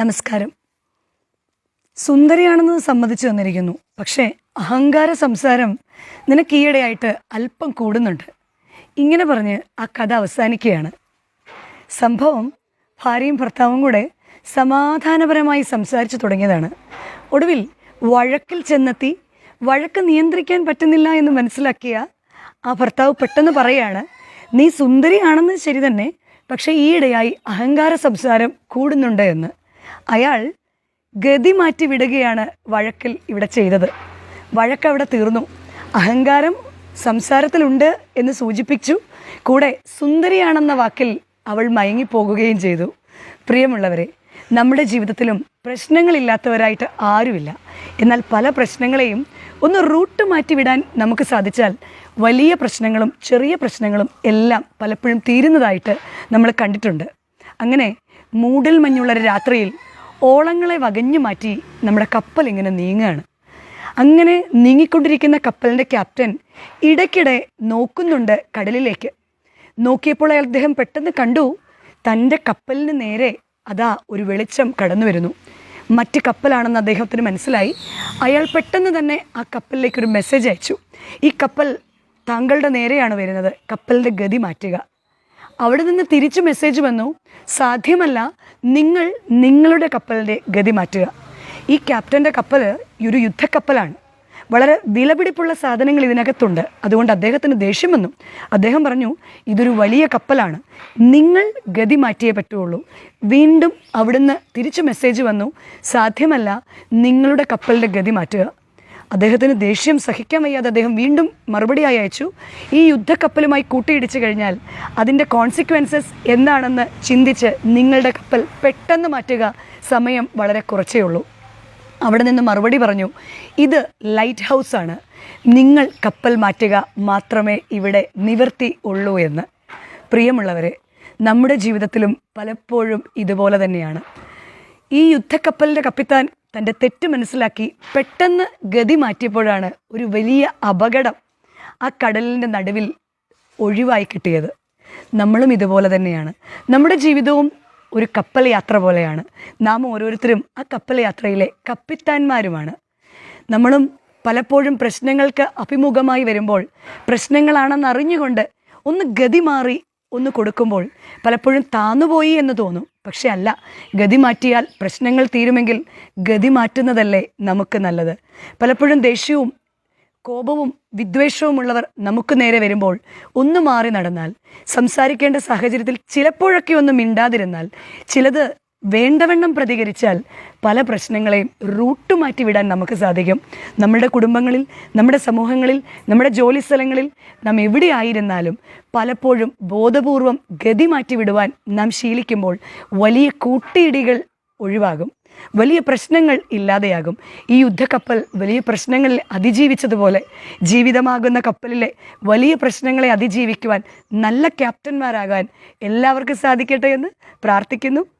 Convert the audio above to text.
നമസ്കാരം. സുന്ദരിയാണെന്ന് സമ്മതിച്ചു തന്നിരിക്കുന്നു. പക്ഷേ അഹങ്കാര സംസാരം നിനക്ക് ഈയിടെയായിട്ട് അല്പം കൂടുന്നുണ്ട്. ഇങ്ങനെ പറഞ്ഞ് ആ കഥ അവസാനിക്കുകയാണ്. സംഭവം ഭാര്യയും ഭർത്താവും കൂടെ സമാധാനപരമായി സംസാരിച്ചു തുടങ്ങിയതാണ്. ഒടുവിൽ വഴക്കിൽ ചെന്നെത്തി വഴക്ക് നിയന്ത്രിക്കാൻ പറ്റുന്നില്ല എന്ന് മനസ്സിലാക്കിയ ആ ഭർത്താവ് പെട്ടെന്ന് പറയാണ് നീ സുന്ദരിയാണെന്ന് ശരി തന്നെ പക്ഷേ ഈയിടെയായി അഹങ്കാര സംസാരം കൂടുന്നുണ്ട് എന്ന്. അയാൾ ഗതി മാറ്റി വിടുകയാണ് വഴക്കിൽ ഇവിടെ ചെയ്തത്. വഴക്കവിടെ തീർന്നു. അഹങ്കാരം സംസാരത്തിലുണ്ട് എന്ന് സൂചിപ്പിച്ചു. കൂടെ സുന്ദരിയാണെന്ന വാക്കിൽ അവൾ മയങ്ങിപ്പോകുകയും ചെയ്തു. പ്രിയമുള്ളവരെ നമ്മുടെ ജീവിതത്തിലും പ്രശ്നങ്ങളില്ലാത്തവരായിട്ട് ആരുമില്ല. എന്നാൽ പല പ്രശ്നങ്ങളെയും ഒന്ന് റൂട്ട് മാറ്റിവിടാൻ നമുക്ക് സാധിച്ചാൽ വലിയ പ്രശ്നങ്ങളും ചെറിയ പ്രശ്നങ്ങളും എല്ലാം പലപ്പോഴും തീരുന്നതായിട്ട് നമ്മൾ കണ്ടിട്ടുണ്ട്. അങ്ങനെ മൂടൽ മഞ്ഞുള്ളൊരു രാത്രിയിൽ ഓളങ്ങളെ വകഞ്ഞു മാറ്റി നമ്മുടെ കപ്പൽ ഇങ്ങനെ നീങ്ങുകയാണ് അങ്ങനെ നീങ്ങിക്കൊണ്ടിരിക്കുന്ന കപ്പലിന്റെ ക്യാപ്റ്റൻ ഇടയ്ക്കിടെ നോക്കുന്നുണ്ട് കടലിലേക്ക്. നോക്കിയപ്പോൾ അയാൾ അദ്ദേഹം പെട്ടെന്ന് കണ്ടു തന്റെ കപ്പലിന് നേരെ അതാ ഒരു വെളിച്ചം കടന്നു വരുന്നു. മറ്റ് കപ്പലാണെന്ന് അദ്ദേഹത്തിന് മനസ്സിലായി. അയാൾ പെട്ടെന്ന് തന്നെ ആ കപ്പലിലേക്ക് ഒരു മെസ്സേജ് അയച്ചു. ഈ കപ്പൽ താങ്കളുടെ നേരെയാണ് വരുന്നത്. കപ്പലിന്റെ ഗതി മാറ്റുക. അവിടെ നിന്ന് തിരിച്ച് മെസ്സേജ് വന്നു. സാധ്യമല്ല നിങ്ങൾ നിങ്ങളുടെ കപ്പലിന്റെ ഗതി മാറ്റുക. ഈ ക്യാപ്റ്റന്റെ കപ്പൽ ഒരു യുദ്ധക്കപ്പലാണ്. വളരെ വിലപിടിപ്പുള്ള സാധനങ്ങൾ ഇതിനകത്തുണ്ട്. അതുകൊണ്ട് അദ്ദേഹത്തിന് ദേഷ്യമെന്നും അദ്ദേഹം പറഞ്ഞു ഇതൊരു വലിയ കപ്പലാണ്. നിങ്ങൾ ഗതി മാറ്റിയേ പറ്റുള്ളൂ. വീണ്ടും അവിടുന്ന് തിരിച്ച് മെസ്സേജ് വന്നു സാധ്യമല്ല നിങ്ങളുടെ കപ്പലിന്റെ ഗതി മാറ്റുക. അദ്ദേഹത്തിന് ദേഷ്യം സഹിക്കാൻ വയ്യാതെ അദ്ദേഹം വീണ്ടും മറുപടിയായി അയച്ചു. ഈ യുദ്ധക്കപ്പലുമായി കൂട്ടിയിടിച്ചു കഴിഞ്ഞാൽ അതിന്റെ കോൺസിക്വൻസസ് എന്താണെന്ന് ചിന്തിച്ച് നിങ്ങളുടെ കപ്പൽ പെട്ടെന്ന് മാറ്റുക സമയം വളരെ കുറച്ചേ ഉള്ളൂ. അവിടെ നിന്ന് മറുപടി പറഞ്ഞു ഇത് ലൈറ്റ് ഹൗസാണ് നിങ്ങൾ കപ്പൽ മാറ്റുക മാത്രമേ ഇവിടെ നിവർത്തി ഉള്ളൂ എന്ന്. പ്രിയമുള്ളവരെ നമ്മുടെ ജീവിതത്തിലും പലപ്പോഴും ഇതുപോലെ തന്നെയാണ്. ഈ യുദ്ധക്കപ്പലിന്റെ കപ്പിത്താൻ തന്റെ തെറ്റ് മനസ്സിലാക്കി പെട്ടെന്ന് ഗതി മാറ്റിയപ്പോഴാണ് ഒരു വലിയ അപകടം ആ കടലിന്റെ നടുവിൽ ഒഴിവായി കിട്ടിയത്. നമ്മളും ഇതുപോലെ തന്നെയാണ്. നമ്മുടെ ജീവിതവും ഒരു കപ്പൽ യാത്ര പോലെയാണ്. നാം ഓരോരുത്തരും ആ കപ്പൽ യാത്രയിലെ കപ്പിത്താന്മാരുമാണ്. നമ്മളും പലപ്പോഴും പ്രശ്നങ്ങൾക്ക് അഭിമുഖമായി വരുമ്പോൾ പ്രശ്നങ്ങളാണെന്ന് അറിഞ്ഞുകൊണ്ട് ഒന്ന് ഗതി മാറി ഒന്ന് കൊടുക്കുമ്പോൾ പലപ്പോഴും താന്നുപോയി എന്ന് തോന്നും. പക്ഷെ അല്ല ഗതി മാറ്റിയാൽ പ്രശ്നങ്ങൾ തീരുമെങ്കിൽ ഗതി മാറ്റുന്നതല്ലേ നമുക്ക് നല്ലത്. പലപ്പോഴും ദേഷ്യവും കോപവും വിദ്വേഷവും ഉള്ളവർ നമുക്ക് നേരെ വരുമ്പോൾ ഒന്ന് മാറി നടന്നാൽ സംസാരിക്കേണ്ട സാഹചര്യത്തിൽ ചിലപ്പോഴൊക്കെ ഒന്ന് മിണ്ടാതിരുന്നാൽ ചിലത് വേണ്ടവണ്ണം പ്രതികരിച്ചാൽ പല പ്രശ്നങ്ങളെയും റൂട്ട് മാറ്റി വിടാൻ നമുക്ക് സാധിക്കും. നമ്മുടെ കുടുംബങ്ങളിൽ നമ്മുടെ സമൂഹങ്ങളിൽ നമ്മുടെ ജോലി സ്ഥലങ്ങളിൽ നാം എവിടെയായിരുന്നാലും പലപ്പോഴും ബോധപൂർവം ഗതി മാറ്റി വിടുവാൻ നാം ശീലിക്കുമ്പോൾ വലിയ കൂട്ടിയിടികൾ ഒഴിവാകും. വലിയ പ്രശ്നങ്ങൾ ഇല്ലാതെയാകും. ഈ യുദ്ധക്കപ്പൽ വലിയ പ്രശ്നങ്ങളിൽ അതിജീവിച്ചതുപോലെ ജീവിതമാകുന്ന കപ്പലിലെ വലിയ പ്രശ്നങ്ങളെ അതിജീവിക്കുവാൻ നല്ല ക്യാപ്റ്റന്മാരാകാൻ എല്ലാവർക്കും സാധിക്കട്ടെ എന്ന് പ്രാർത്ഥിക്കുന്നു.